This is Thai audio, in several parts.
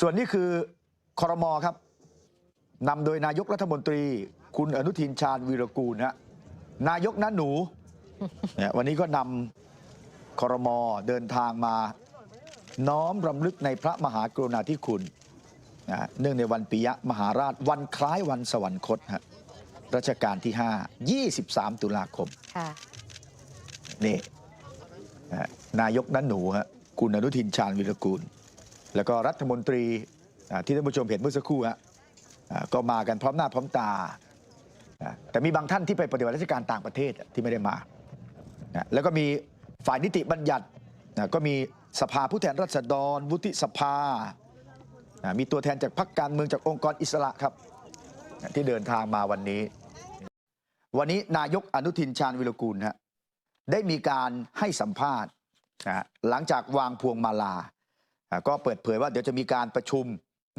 ส่วนนี้คือคอรมอครับนำโดยนายกรัฐมนตรี คุณอนุทินชาญวีรกูลฮะนายกนั้นหนูเนี่ยวันนี้ก็นำคอรมอเดินทางมาน้อมรำลึกในพระมหากรุณาธิคุณนะเนื่องในวันปิยะมหาราชวันคล้ายวันสวรรคตฮะรัชกาลที่ 5 23 ตุลาคมค่ะนี่นะฮะนายกนั้นหนูฮะคุณอนุทินชาญวิรกูล แล้วก็รัฐมนตรีที่ท่านผู้ชมเห็นเมื่อสักครู่ฮะก็มากันพร้อมหน้าพร้อมตา แต่มีบางท่านที่ไปปฏิบัติราชการต่างประเทศที่ไม่ได้มา แล้วก็มีฝ่ายนิติบัญญัติก็มีสภาผู้แทนราษฎร วุฒิสภา มีตัวแทนจากพรรคการเมืองจากองค์กรอิสระครับ ที่เดินทางมาวันนี้ วันนี้นายกอนุทินชาญวิรกูลฮะได้มีการให้สัมภาษณ์หลังจากวางพวงมาลา ก็เปิดเผยว่าเดี๋ยวจะมีการประชุม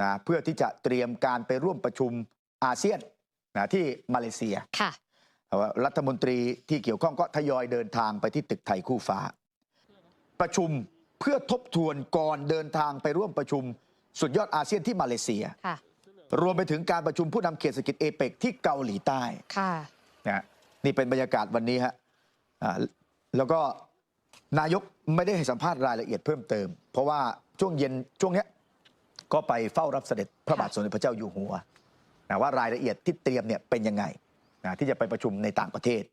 นะเพื่อที่จะเตรียมการไปร่วมประชุมอาเซียนนะที่มาเลเซียค่ะแต่ว่ารัฐมนตรีที่เกี่ยวข้องก็ทยอยเดินทางไปที่ตึกไทยคู่ฟ้า ประชุมเพื่อทบทวนก่อนเดินทางไปร่วมประชุมสุดยอดอาเซียนที่มาเลเซียค่ะรวมไปถึงการประชุมผู้นำเขตเศรษฐกิจเอเปกที่เกาหลีใต้ค่ะนะฮะนี่เป็นบรรยากาศวันนี้ฮะอ่าแล้วก็นายกไม่ได้ให้สัมภาษณ์รายละเอียดเพิ่มเติม เพราะว่า ช่วงเย็นช่วงเนี้ยก็ไปเฝ้ารับเสด็จพระบาทสมเด็จพระเจ้าอยู่หัวนะว่ารายละเอียดที่เตรียมเนี่ยเป็นยังไงนะที่จะไปประชุมในต่างประเทศ